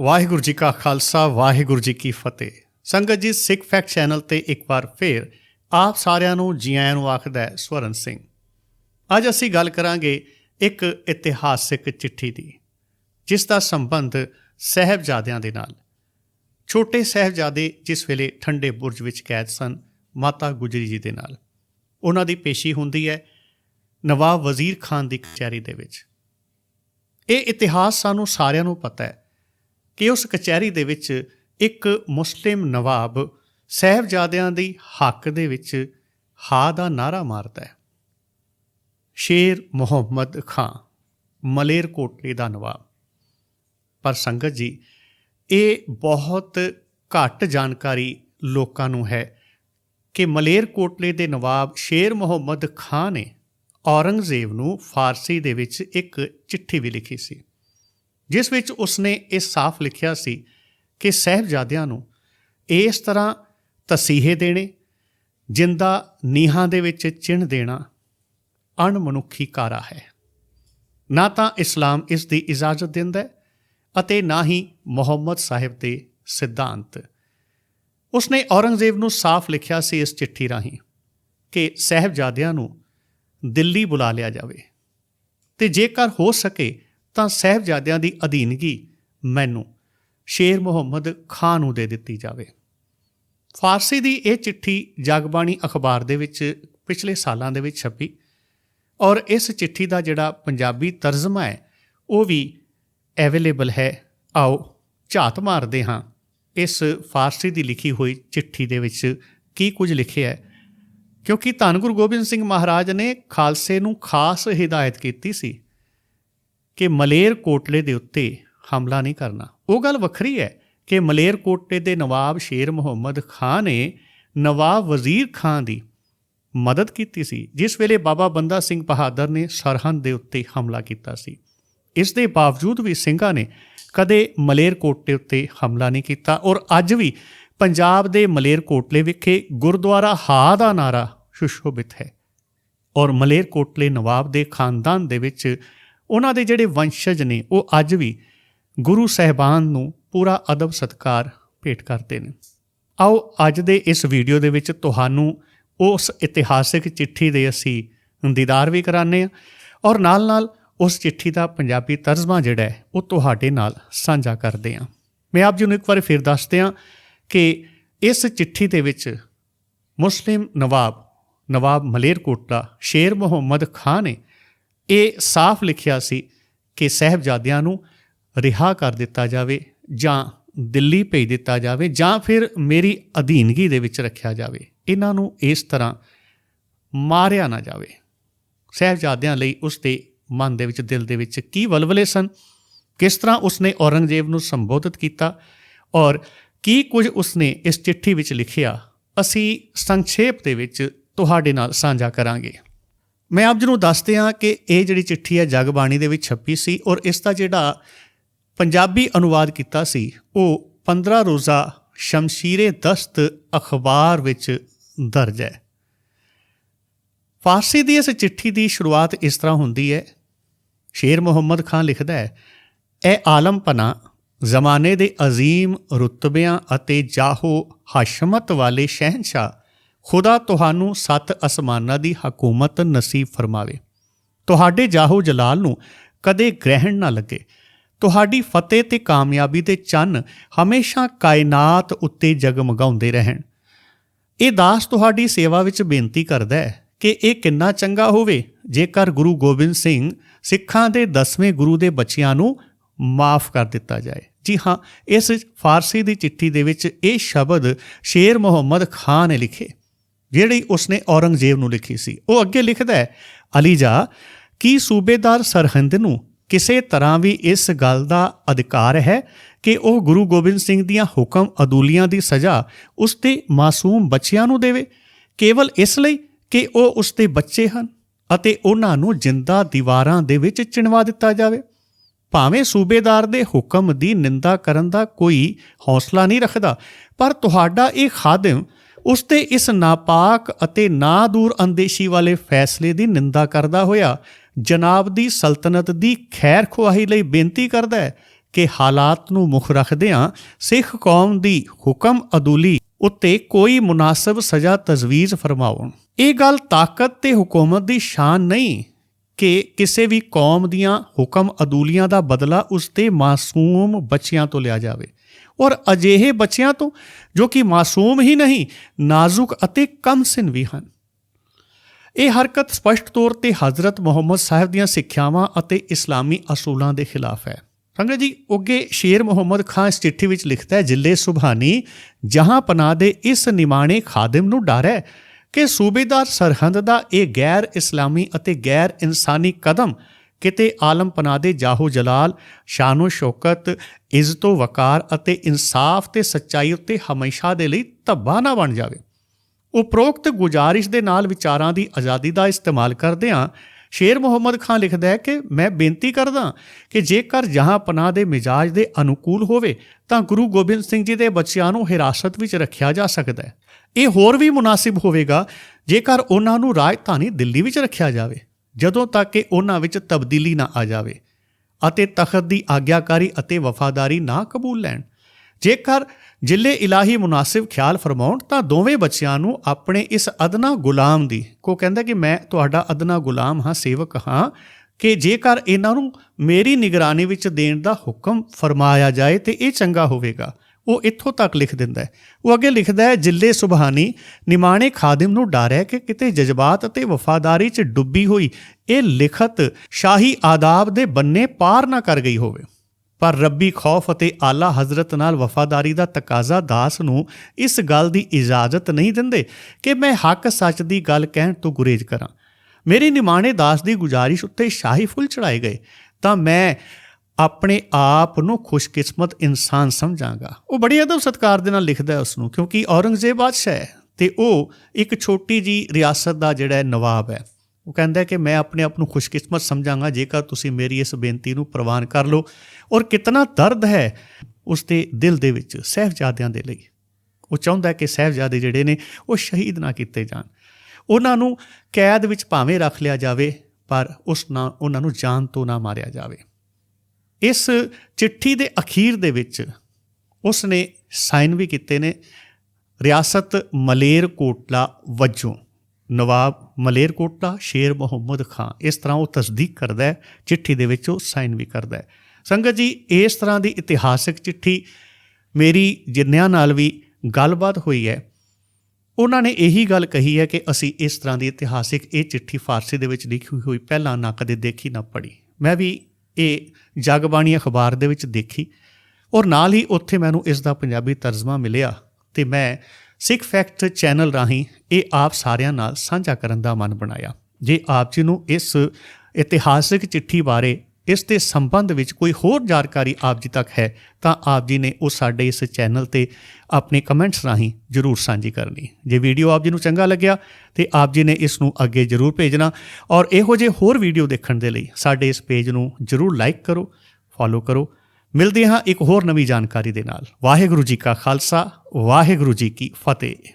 ਵਾਹਿਗੁਰੂ ਜੀ ਕਾ ਖਾਲਸਾ, ਵਾਹਿਗੁਰੂ ਜੀ ਕੀ ਫਤਿਹ। ਸੰਗਤ ਜੀ, ਸਿੱਖ ਫੈਕਟ ਚੈਨਲ ਤੇ ਇੱਕ ਵਾਰ ਫੇਰ ਆਪ ਸਾਰਿਆਂ ਨੂੰ ਜੀ ਆਇਆਂ ਨੂੰ ਆਖਦਾ ਹੈ, ਸਵਰਨ ਸਿੰਘ। ਅੱਜ ਅਸੀਂ ਗੱਲ ਕਰਾਂਗੇ ਇੱਕ ਇਤਿਹਾਸਿਕ ਚਿੱਠੀ ਦੀ, ਜਿਸ ਦਾ ਸੰਬੰਧ ਸਹਿਬਜ਼ਾਦਿਆਂ ਦੇ ਨਾਲ। ਛੋਟੇ ਸਹਿਬਜ਼ਾਦੇ ਜਿਸ ਵੇਲੇ ਠੰਡੇ ਬੁਰਜ ਵਿੱਚ ਕੈਦ ਸਨ, ਮਾਤਾ ਗੁਜਰੀ ਜੀ ਦੇ ਨਾਲ। ਉਹਨਾਂ ਦੀ ਪੇਸ਼ੀ ਹੁੰਦੀ ਹੈ ਨਵਾਬ ਵਜ਼ੀਰ ਖਾਨ ਦੀ ਕਚਹਿਰੀ ਦੇ ਵਿੱਚ। ਇਹ ਇਤਿਹਾਸ ਸਾਨੂੰ ਸਾਰਿਆਂ ਨੂੰ ਪਤਾ ਹੈ। ਕਿ ਉਸ ਕਚਹਿਰੀ ਦੇ ਵਿੱਚ ਇੱਕ ਮੁਸਲਿਮ ਨਵਾਬ ਸਹਿਬਜ਼ਾਦਿਆਂ ਦੀ ਹੱਕ ਦੇ ਵਿੱਚ ਹਾ ਦਾ ਨਾਰਾ ਮਾਰਦਾ ਹੈ। ਸ਼ੇਰ ਮੁਹੰਮਦ ਖਾਨ ਮਲੇਰਕੋਟਲੇ ਦਾ ਨਵਾਬ। ਪਰ ਸੰਗਤ ਜੀ, ਇਹ ਬਹੁਤ ਘੱਟ ਜਾਣਕਾਰੀ ਲੋਕਾਂ ਨੂੰ ਹੈ ਕਿ ਮਲੇਰਕੋਟਲੇ ਦੇ ਨਵਾਬ ਸ਼ੇਰ ਮੁਹੰਮਦ ਖਾਨ ਨੇ ਔਰੰਗਜ਼ੇਬ ਨੂੰ ਫਾਰਸੀ ਦੇ ਵਿੱਚ ਇੱਕ ਚਿੱਠੀ ਵੀ ਲਿਖੀ ਸੀ। ਜਿਸ ਵਿੱਚ ਉਸਨੇ ਇਹ ਸਾਫ਼ ਲਿਖਿਆ ਸੀ ਕਿ ਸਹਿਬਜ਼ਾਦਿਆਂ ਨੂੰ ਇਸ ਤਰ੍ਹਾਂ ਤਸੀਹੇ ਦੇਣੇ, ਜਿੰਦਾ ਨੀਹਾਂ ਦੇ ਵਿੱਚ ਚਿਣ ਦੇਣਾ ਅਣਮਨੁੱਖੀ ਕਾਰਾ ਹੈ। ਨਾ ਤਾਂ ਇਸਲਾਮ ਇਸ ਦੀ ਇਜਾਜ਼ਤ ਦਿੰਦਾ ਅਤੇ ਨਾ ਹੀ ਮੁਹੰਮਦ ਸਾਹਿਬ ਦੇ ਸਿਧਾਂਤ। ਉਸਨੇ ਔਰੰਗਜ਼ੇਬ ਨੂੰ ਸਾਫ਼ ਲਿਖਿਆ ਸੀ ਇਸ ਚਿੱਠੀ ਰਾਹੀਂ ਕਿ ਸਹਿਬਜ਼ਾਦਿਆਂ ਨੂੰ ਦਿੱਲੀ ਬੁਲਾ ਲਿਆ ਜਾਵੇ ਤੇ ਜੇਕਰ ਹੋ ਸਕੇ ਤਾਂ ਸਹਿਬਜ਼ਾਦਿਆਂ ਦੀ ਅਧੀਨਗੀ ਮੈਨੂੰ ਸ਼ੇਰ ਮੁਹੰਮਦ ਖਾਨ ਨੂੰ ਦੇ ਦਿੱਤੀ ਜਾਵੇ। ਫਾਰਸੀ ਦੀ ਇਹ ਚਿੱਠੀ ਜਗਬਾਣੀ ਅਖਬਾਰ ਦੇ ਵਿੱਚ ਪਿਛਲੇ ਸਾਲਾਂ ਦੇ ਵਿੱਚ ਛਪੀ ਔਰ ਇਸ ਚਿੱਠੀ ਦਾ ਜਿਹੜਾ ਪੰਜਾਬੀ ਤਰਜਮਾ ਹੈ, ਉਹ ਵੀ ਅਵੇਲੇਬਲ ਹੈ। ਆਓ ਝਾਤ ਮਾਰਦੇ ਹਾਂ ਇਸ ਫਾਰਸੀ ਦੀ ਲਿਖੀ ਹੋਈ ਚਿੱਠੀ ਦੇ ਵਿੱਚ ਕੀ ਕੁਝ ਲਿਖਿਆ ਹੈ। ਕਿਉਂਕਿ ਧੰਨ ਗੁਰੂ ਗੋਬਿੰਦ ਸਿੰਘ ਮਹਾਰਾਜ ਨੇ ਖਾਲਸੇ ਨੂੰ ਖਾਸ ਹਿਦਾਇਤ ਕੀਤੀ ਸੀ ਕਿ ਮਲੇਰ ਕੋਟਲੇ ਦੇ ਉੱਤੇ ਹਮਲਾ ਨਹੀਂ ਕਰਨਾ। ਉਹ ਗੱਲ ਵੱਖਰੀ ਹੈ ਕਿ ਮਲੇਰ ਕੋਟਲੇ ਦੇ ਨਵਾਬ ਸ਼ੇਰ ਮੁਹੰਮਦ ਖਾਨ ਨੇ ਨਵਾਬ ਵਜ਼ੀਰ ਖਾਨ ਦੀ ਮਦਦ ਕੀਤੀ ਸੀ, ਜਿਸ ਵੇਲੇ ਬਾਬਾ ਬੰਦਾ ਸਿੰਘ ਬਹਾਦਰ ਨੇ ਸਰਹੰਦ ਦੇ ਉੱਤੇ ਹਮਲਾ ਕੀਤਾ ਸੀ। ਇਸ ਦੇ ਬਾਵਜੂਦ ਵੀ ਸਿੰਘਾਂ ਨੇ ਕਦੇ ਮਲੇਰ ਕੋਟਲੇ ਉੱਤੇ ਹਮਲਾ ਨਹੀਂ ਕੀਤਾ ਔਰ ਅੱਜ ਵੀ ਪੰਜਾਬ ਦੇ ਮਲੇਰ ਕੋਟਲੇ ਵਿਖੇ ਗੁਰਦੁਆਰਾ ਹਾ ਦਾ ਨਾਰਾ ਸੁਸ਼ੋਭਿਤ ਹੈ ਔਰ ਮਲੇਰ ਕੋਟਲੇ ਨਵਾਬ ਦੇ ਖਾਨਦਾਨ ਦੇ ਵਿੱਚ ਉਹਨਾਂ ਦੇ ਜਿਹੜੇ ਵੰਸ਼ਜ ਨੇ, ਉਹ ਅੱਜ ਵੀ ਗੁਰੂ ਸਹਿਬਾਨ ਨੂੰ ਪੂਰਾ ਅਦਬ ਸਤਕਾਰ ਭੇਟ ਕਰਦੇ ਨੇ। ਆਓ ਅੱਜ ਦੇ ਇਸ ਵੀਡੀਓ ਦੇ ਵਿੱਚ ਤੁਹਾਨੂੰ ਉਸ ਇਤਿਹਾਸਿਕ ਚਿੱਠੀ ਦੇ ਅਸੀਂ ਦੀਦਾਰ ਵੀ ਕਰਾਣੇ ਆ ਔਰ ਨਾਲ-ਨਾਲ ਉਸ ਚਿੱਠੀ ਦਾ ਪੰਜਾਬੀ ਤਰਜਮਾ ਜਿਹੜਾ ਹੈ, ਉਹ ਤੁਹਾਡੇ ਨਾਲ ਸਾਂਝਾ ਕਰਦੇ ਆ ਮੈਂ ਆਪ ਜੀ ਨੂੰ ਇੱਕ ਵਾਰ ਫਿਰ ਦੱਸਦੇ ਆ ਕਿ ਇਸ ਚਿੱਠੀ ਦੇ ਵਿੱਚ ਮੁਸਲਿਮ ਨਵਾਬ ਨਵਾਬ ਮਲੇਰਕੋਟਲਾ, ਸ਼ੇਰ ਮੁਹੰਮਦ ਖਾਨ ਨੇ ਇਹ ਸਾਫ਼ ਲਿਖਿਆ ਸੀ ਕਿ ਸਹਿਬਜ਼ਾਦਿਆਂ ਨੂੰ ਰਿਹਾ ਕਰ ਦਿੱਤਾ ਜਾਵੇ ਜਾਂ ਦਿੱਲੀ ਭੇਜ ਦਿੱਤਾ ਜਾਵੇ ਜਾਂ ਫਿਰ ਮੇਰੀ ਅਧੀਨਗੀ ਦੇ ਵਿੱਚ ਰੱਖਿਆ ਜਾਵੇ। ਇਹਨਾਂ ਨੂੰ ਇਸ ਤਰ੍ਹਾਂ ਮਾਰਿਆ ਨਾ ਜਾਵੇ। ਸਹਿਬਜ਼ਾਦਿਆਂ ਲਈ ਉਸ ਦੇ ਮਨ ਦੇ ਵਿੱਚ, ਦਿਲ ਦੇ ਵਿੱਚ ਕੀ ਵਲਵਲੇ ਸਨ? ਕਿਸ ਤਰ੍ਹਾਂ ਉਸਨੇ ਔਰੰਗਜ਼ੇਬ ਨੂੰ ਸੰਬੋਧਿਤ ਕੀਤਾ? ਔਰ ਕੀ ਕੁਝ ਉਸਨੇ ਇਸ ਚਿੱਠੀ ਵਿੱਚ ਲਿਖਿਆ? ਅਸੀਂ ਸੰਖੇਪ ਦੇ ਵਿੱਚ ਤੁਹਾਡੇ ਨਾਲ ਸਾਂਝਾ ਕਰਾਂਗੇ। ਮੈਂ ਆਪ ਜੀ ਨੂੰ ਦੱਸਦੇ ਹਾਂ ਕਿ ਇਹ ਜਿਹੜੀ ਚਿੱਠੀ ਹੈ ਜਗਬਾਣੀ ਦੇ ਵਿੱਚ ਛਪੀ ਸੀ ਔਰ ਇਸ ਦਾ ਜਿਹੜਾ ਪੰਜਾਬੀ ਅਨੁਵਾਦ ਕੀਤਾ ਸੀ, ਉਹ 15 ਰੋਜ਼ਾ ਸ਼ਮਸ਼ੀਰੇ ਦਸਤ ਅਖਬਾਰ ਵਿੱਚ ਦਰਜ ਹੈ। ਫਾਰਸੀ ਦੀ ਇਸ ਚਿੱਠੀ ਦੀ ਸ਼ੁਰੂਆਤ ਇਸ ਤਰ੍ਹਾਂ ਹੁੰਦੀ ਹੈ। ਸ਼ੇਰ ਮੁਹੰਮਦ ਖਾਨ ਲਿਖਦਾ ਹੈ, ਇਹ ਆਲਮ ਪਨਾ ਜ਼ਮਾਨੇ ਦੇ ਅਜ਼ੀਮ ਰੁਤਬਿਆਂ ਅਤੇ ਜਾਹੋ ਹਸ਼ਮਤ ਵਾਲੇ ਸ਼ਹਿਨशाह ਖੁਦਾ ਤੁਹਾਨੂੰ ਸੱਤ ਅਸਮਾਨਾਂ ਦੀ ਹਕੂਮਤ ਨਸੀਬ ਫਰਮਾਵੇ। ਤੁਹਾਡੇ ਜਾਹੋ ਜਲਾਲ ਨੂੰ ਕਦੇ ਗ੍ਰਹਿਣ ਨਾ ਲੱਗੇ। ਤੁਹਾਡੀ ਫਤਿਹ ਤੇ ਕਾਮਯਾਬੀ ਦੇ ਚੰਨ ਹਮੇਸ਼ਾ ਕਾਇਨਾਤ ਉੱਤੇ ਜਗਮਗਾਉਂਦੇ ਰਹਿਣ। ਇਹ ਦਾਸ ਤੁਹਾਡੀ ਸੇਵਾ ਵਿੱਚ ਬੇਨਤੀ ਕਰਦਾ ਹੈ ਕਿ ਇਹ ਕਿੰਨਾ ਚੰਗਾ ਹੋਵੇ, ਜੇਕਰ ਗੁਰੂ ਗੋਬਿੰਦ ਸਿੰਘ ਸਿੱਖਾਂ ਦੇ 10ਵੇਂ ਗੁਰੂ ਦੇ ਬੱਚਿਆਂ ਨੂੰ ਮਾਫ ਕਰ ਦਿੱਤਾ ਜਾਏ। ਜੀ ਹਾਂ, ਇਸ ਫਾਰਸੀ ਦੀ ਚਿੱਠੀ ਦੇ ਵਿੱਚ ਇਹ ਸ਼ਬਦ ਸ਼ੇਰ ਮੁਹੰਮਦ ਖਾਨ ਨੇ ਲਿਖੇ। ਜਿਹੜੀ ਉਸਨੇ ਔਰੰਗਜ਼ੇਬ ਨੂੰ ਲਿਖੀ ਸੀ। ਉਹ ਅੱਗੇ ਲਿਖਦਾ ਹੈ ਅਲੀਜਾ ਕੀ ਸੂਬੇਦਾਰ ਸਰਹੰਦ ਨੂੰ ਕਿਸੇ ਤਰ੍ਹਾਂ ਵੀ ਇਸ ਗੱਲ ਦਾ ਅਧਿਕਾਰ ਹੈ ਕਿ ਉਹ ਗੁਰੂ ਗੋਬਿੰਦ ਸਿੰਘ ਦੀਆਂ ਹੁਕਮ ਅਦੂਲੀਆਂ ਦੀ ਸਜ਼ਾ ਉਸ ਦੇ ਮਾਸੂਮ ਬੱਚਿਆਂ ਨੂੰ ਦੇਵੇ? ਕੇਵਲ ਇਸ ਲਈ ਕਿ ਉਹ ਉਸ ਦੇ ਬੱਚੇ ਹਨ ਅਤੇ ਉਹਨਾਂ ਨੂੰ ਜਿੰਦਾ ਦੀਵਾਰਾਂ ਦੇ ਵਿੱਚ ਚਿਣਵਾ ਦਿੱਤਾ ਜਾਵੇ? ਭਾਵੇਂ ਸੂਬੇਦਾਰ ਦੇ ਹੁਕਮ ਦੀ ਨਿੰਦਾ ਕਰਨ ਦਾ ਕੋਈ ਹੌਸਲਾ ਨਹੀਂ ਰੱਖਦਾ, ਪਰ ਤੁਹਾਡਾ ਇਹ ਖਾਦਮ ਉਸ ਤੇ ਇਸ ਨਾਪਾਕ ਅਤੇ ਨਾ ਦੂਰ ਅੰਦੇਸ਼ੀ ਵਾਲੇ ਫੈਸਲੇ ਦੀ ਨਿੰਦਾ ਕਰਦਾ ਹੋਇਆ ਜਨਾਬ ਦੀ ਸਲਤਨਤ ਦੀ ਖੈਰ ਖੁਆਹੀ ਲਈ ਬੇਨਤੀ ਕਰਦਾ ਹੈ ਕਿ ਹਾਲਾਤ ਨੂੰ ਮੁੱਖ ਰੱਖਦਿਆਂ ਸਿੱਖ ਕੌਮ ਦੀ ਹੁਕਮ ਅਦੂਲੀ ਉੱਤੇ ਕੋਈ ਮੁਨਾਸਬ ਸਜ਼ਾ ਤਜਵੀਜ਼ ਫਰਮਾਉਣ। ਇਹ ਗੱਲ ਤਾਕਤ ਤੇ ਹਕੂਮਤ ਦੀ ਸ਼ਾਨ ਨਹੀਂ ਕਿ ਕਿਸੇ ਵੀ ਕੌਮ ਦੀਆਂ ਹੁਕਮ ਅਦੂਲੀਆਂ ਦਾ ਬਦਲਾ ਉਸ ਤੇ ਮਾਸੂਮ ਬੱਚਿਆਂ ਤੋਂ ਲਿਆ ਜਾਵੇ। ਔਰ ਅਜਿਹੇ ਬੱਚਿਆਂ ਤੋਂ ਜੋ ਕਿ ਮਾਸੂਮ ਹੀ ਨਹੀਂ, ਨਾਜ਼ੁਕ ਅਤੇ ਕਮਸਿਨ ਵੀ ਹਨ। ਇਹ ਹਰਕਤ ਸਪਸ਼ਟ ਤੌਰ ਤੇ ਹਜ਼ਰਤ ਮੁਹੰਮਦ ਸਾਹਿਬ ਦੀਆਂ ਸਿੱਖਿਆਵਾਂ ਅਤੇ ਇਸਲਾਮੀ ਅਸੂਲਾਂ ਦੇ ਖਿਲਾਫ ਹੈ। ਸੰਗਤ ਜੀ, ਅੱਗੇ ਸ਼ੇਰ ਮੁਹੰਮਦ ਖਾਨ ਇਸ ਚਿੱਠੀ ਵਿੱਚ ਲਿਖਦਾ ਹੈ ਜਿੱਲੇ ਸੁਭਾਨੀ ਜਹਾਂ ਪਨਾਹ ਦੇ ਇਸ ਨਿਮਾਣੇ ਖਾਦਮ ਨੂੰ ਡਰ ਹੈ ਕਿ ਸੂਬੇਦਾਰ ਸਰਹੰਦ ਦਾ ਇਹ ਗੈਰ ਇਸਲਾਮੀ ਅਤੇ ਗੈਰ ਇਨਸਾਨੀ ਕਦਮ ਕਿਤੇ ਆਲਮ ਪਨਾਹ ਦੇ ਜਾਹੋ ਜਲਾਲ, ਸ਼ਾਨੋ ਸ਼ੌਕਤ ਇੱਜ਼ਤੋ ਵਕਾਰ ਅਤੇ ਇਨਸਾਫ ਤੇ ਸੱਚਾਈ ਉੱਤੇ ਹਮੇਸ਼ਾ ਦੇ ਲਈ ਧੱਬਾ ਨਾ ਬਣ ਜਾਵੇ। ਉਪਰੋਕਤ ਗੁਜਾਰਿਸ਼ ਦੇ ਨਾਲ ਵਿਚਾਰਾਂ ਦੀ ਆਜ਼ਾਦੀ ਦਾ ਇਸਤੇਮਾਲ ਕਰਦਿਆਂ ਸ਼ੇਰ ਮੁਹੰਮਦ ਖਾਨ ਲਿਖਦਾ ਹੈ ਕਿ ਮੈਂ ਬੇਨਤੀ ਕਰਦਾ ਕਿ ਜੇਕਰ ਜਹਾਂ ਪਨਾਹ ਦੇ ਮਿਜਾਜ ਦੇ ਅਨੁਕੂਲ ਹੋਵੇ ਤਾਂ ਗੁਰੂ ਗੋਬਿੰਦ ਸਿੰਘ ਜੀ ਦੇ ਬੱਚਿਆਂ ਨੂੰ ਹਿਰਾਸਤ ਵਿੱਚ ਰੱਖਿਆ ਜਾ ਸਕਦਾ ਹੈ। ਇਹ ਹੋਰ ਵੀ ਮੁਨਾਸਿਬ ਹੋਵੇਗਾ ਜੇਕਰ ਉਹਨਾਂ ਨੂੰ ਰਾਜਧਾਨੀ ਦਿੱਲੀ ਵਿੱਚ ਰੱਖਿਆ ਜਾਵੇ, ਜਦੋਂ ਤੱਕ ਕਿ ਉਹਨਾਂ ਵਿੱਚ ਤਬਦੀਲੀ ਨਾ ਆ ਜਾਵੇ। ਅਤੇ ਤਖਤ ਦੀ ਆਗਿਆਕਾਰੀ ਅਤੇ ਵਫਾਦਾਰੀ ਨਾ ਕਬੂਲ ਲੈਣ। ਜੇਕਰ ਜ਼ਿਲ੍ਹੇ ਇਲਾਹੀ ਮੁਨਾਸਿਬ ਖਿਆਲ ਫਰਮਾਉਣ, ਤਾਂ ਦੋਵੇਂ ਬੱਚਿਆਂ ਨੂੰ ਆਪਣੇ ਇਸ ਅਦਨਾ ਗੁਲਾਮ ਦੀ, ਕੋ ਕਹਿੰਦਾ ਕਿ ਮੈਂ ਤੁਹਾਡਾ ਅਦਨਾ ਗੁਲਾਮ ਹਾਂ, ਸੇਵਕ ਹਾਂ, ਕਿ ਜੇਕਰ ਇਹਨਾਂ ਨੂੰ ਮੇਰੀ ਨਿਗਰਾਨੀ ਵਿੱਚ ਦੇਣ ਦਾ ਹੁਕਮ ਫਰਮਾਇਆ ਜਾਏ ਤੇ ਇਹ ਚੰਗਾ ਹੋਵੇਗਾ। ਉਹ ਇੱਥੋਂ ਤੱਕ ਲਿਖ ਦਿੰਦਾ ਹੈ। ਉਹ ਅੱਗੇ ਲਿਖਦਾ ਹੈ, ਜਿੱਲੇ ਸੁਭਾਨੀ, ਨਿਮਾਣੇ ਖਾਦਮ ਨੂੰ ਡਰ ਹੈ ਕਿ ਕਿਤੇ ਜਜ਼ਬਾਤ ਅਤੇ ਵਫਾਦਾਰੀ 'ਚ ਡੁੱਬੀ ਹੋਈ, ਇਹ ਲਿਖਤ ਸ਼ਾਹੀ ਆਦਾਬ ਦੇ ਬੰਨੇ ਪਾਰ ਨਾ ਕਰ ਗਈ ਹੋਵੇ। ਪਰ ਰੱਬੀ ਖੌਫ ਅਤੇ ਆਲਾ ਹਜ਼ਰਤ ਨਾਲ ਵਫਾਦਾਰੀ ਦਾ ਤਕਾਜ਼ਾ ਦਾਸ ਨੂੰ ਇਸ ਗੱਲ ਦੀ ਇਜਾਜ਼ਤ ਨਹੀਂ ਦਿੰਦੇ ਕਿ ਮੈਂ ਹੱਕ ਸੱਚ ਦੀ ਗੱਲ ਕਹਿਣ ਤੋਂ ਗੁਰੇਜ਼ ਕਰਾਂ। ਮੇਰੀ ਨਿਮਾਣੇ ਦਾਸ ਦੀ ਗੁਜ਼ਾਰਿਸ਼ ਉੱਤੇ ਸ਼ਾਹੀ ਫੁੱਲ ਚੜਾਏ ਗਏ, ਤਾਂ ਮੈਂ ਆਪਣੇ ਆਪ ਨੂੰ ਖੁਸ਼ਕਿਸਮਤ ਇਨਸਾਨ ਸਮਝਾਂਗਾ। ਉਹ ਬੜੀ ਅਦਬ ਸਤਕਾਰ ਦੇ ਨਾਲ ਲਿਖਦਾ ਹੈ ਉਸ ਨੂੰ ਕਿਉਂਕਿ ਔਰੰਗਜ਼ੇਬ ਬਾਦਸ਼ਾਹ ਹੈ ਤੇ ਉਹ ਇੱਕ ਛੋਟੀ ਜੀ ਰਿਆਸਤ ਦਾ ਜਿਹੜਾ ਨਵਾਬ ਹੈ। ਉਹ ਕਹਿੰਦਾ ਕਿ ਮੈਂ ਆਪਣੇ ਆਪ ਨੂੰ ਖੁਸ਼ਕਿਸਮਤ ਸਮਝਾਂਗਾ, ਜੇਕਰ ਤੁਸੀਂ ਮੇਰੀ ਇਸ ਬੇਨਤੀ ਨੂੰ ਪ੍ਰਵਾਨ ਕਰ ਲਓ। ਔਰ ਕਿਤਨਾ ਦਰਦ ਹੈ ਉਸ ਦੇ ਦਿਲ ਦੇ ਵਿੱਚ ਸਹਿਬਜ਼ਾਦਿਆਂ ਦੇ ਲਈ। ਉਹ ਚਾਹੁੰਦਾ ਕਿ ਸਹਿਬਜ਼ਾਦੇ ਜਿਹੜੇ ਨੇ ਉਹ ਸ਼ਹੀਦ ਨਾ ਕੀਤੇ ਜਾਣ। ਉਹਨਾਂ ਨੂੰ ਕੈਦ ਵਿੱਚ ਭਾਵੇਂ ਰੱਖ ਲਿਆ ਜਾਵੇ, ਪਰ ਉਸ ਨਾਲ ਉਹਨਾਂ ਨੂੰ ਜਾਨ ਤੋਂ ਨਾ ਮਾਰਿਆ ਜਾਵੇ। ਇਸ ਚਿੱਠੀ ਦੇ ਅਖੀਰ ਦੇ ਵਿੱਚ ਉਸ ਨੇ ਸਾਈਨ ਵੀ ਕੀਤੇ ਨੇ, ਰਿਆਸਤ ਮਲੇਰ ਕੋਟਲਾ ਵਜੋਂ। ਨਵਾਬ ਮਲੇਰ ਕੋਟਲਾ ਸ਼ੇਰ ਮੁਹੰਮਦ ਖਾਨ ਇਸ ਤਰ੍ਹਾਂ ਉਹ ਤਸਦੀਕ ਕਰਦਾ ਹੈ, ਚਿੱਠੀ ਦੇ ਵਿੱਚ ਉਹ ਸਾਈਨ ਵੀ ਕਰਦਾ ਹੈ। ਸੰਗਤ ਜੀ, ਇਸ ਤਰ੍ਹਾਂ ਦੀ ਇਤਿਹਾਸਿਕ ਚਿੱਠੀ ਮੇਰੀ ਜਿੰਨਿਆਂ ਨਾਲ ਵੀ ਗੱਲਬਾਤ ਹੋਈ ਹੈ, ਉਹਨਾਂ ਨੇ ਇਹੀ ਗੱਲ ਕਹੀ ਹੈ ਕਿ ਅਸੀਂ ਇਸ ਤਰ੍ਹਾਂ ਦੀ ਇਤਿਹਾਸਿਕ ਇਹ ਚਿੱਠੀ ਫਾਰਸੀ ਦੇ ਵਿੱਚ ਲਿਖੀ ਹੋਈ ਪਹਿਲਾਂ ਨਾ ਕਦੇ ਦੇਖੀ ਨਾ ਪੜ੍ਹੀ। ਮੈਂ ਵੀ ਇਹ ਜਗਬਾਣੀ ਅਖਬਾਰ ਦੇ ਵਿੱਚ ਦੇਖੀ ਔਰ ਨਾਲ ਹੀ ਉੱਥੇ ਮੈਨੂੰ ਇਸ ਦਾ ਪੰਜਾਬੀ ਤਰਜਮਾ ਮਿਲਿਆ ਤੇ ਮੈਂ ਸਿੱਖ ਫੈਕਟ ਚੈਨਲ ਰਾਹੀਂ ਇਹ ਆਪ ਸਾਰਿਆਂ ਨਾਲ ਸਾਂਝਾ ਕਰਨ ਦਾ ਮਨ ਬਣਾਇਆ। ਜੇ ਆਪ ਜੀ ਨੂੰ ਇਸ ਇਤਿਹਾਸਿਕ ਚਿੱਠੀ ਬਾਰੇ ਇਸ ਦੇ ਸੰਬੰਧ ਵਿੱਚ ਕੋਈ ਹੋਰ ਜਾਣਕਾਰੀ ਆਪ ਜੀ ਤੱਕ ਹੈ, ਤਾਂ ਆਪ ਜੀ ਨੇ ਉਹ ਸਾਡੇ ਇਸ ਚੈਨਲ ਤੇ ਆਪਣੇ ਕਮੈਂਟਸ ਰਾਹੀਂ ਜਰੂਰ ਸਾਂਝੀ ਕਰਨੀ। ਜੇ ਵੀਡੀਓ ਆਪ ਜੀ ਨੂੰ ਚੰਗਾ ਲੱਗਿਆ, ਤੇ ਆਪ ਜੀ ਨੇ ਇਸ ਨੂੰ ਅੱਗੇ ਜਰੂਰ ਭੇਜਣਾ। ਔਰ ਇਹੋ ਜਿਹੇ ਹੋਰ ਵੀਡੀਓ ਦੇਖਣ ਦੇ ਲਈ ਸਾਡੇ ਇਸ ਪੇਜ ਨੂੰ ਜਰੂਰ ਲਾਈਕ ਕਰੋ, ਫੋਲੋ ਕਰੋ। ਮਿਲਦੇ ਹਾਂ ਇੱਕ ਹੋਰ ਨਵੀਂ ਜਾਣਕਾਰੀ ਦੇ ਨਾਲ। ਵਾਹਿਗੁਰੂ ਜੀ ਕਾ ਖਾਲਸਾ, ਵਾਹਿਗੁਰੂ ਜੀ ਕੀ ਫਤਿਹ।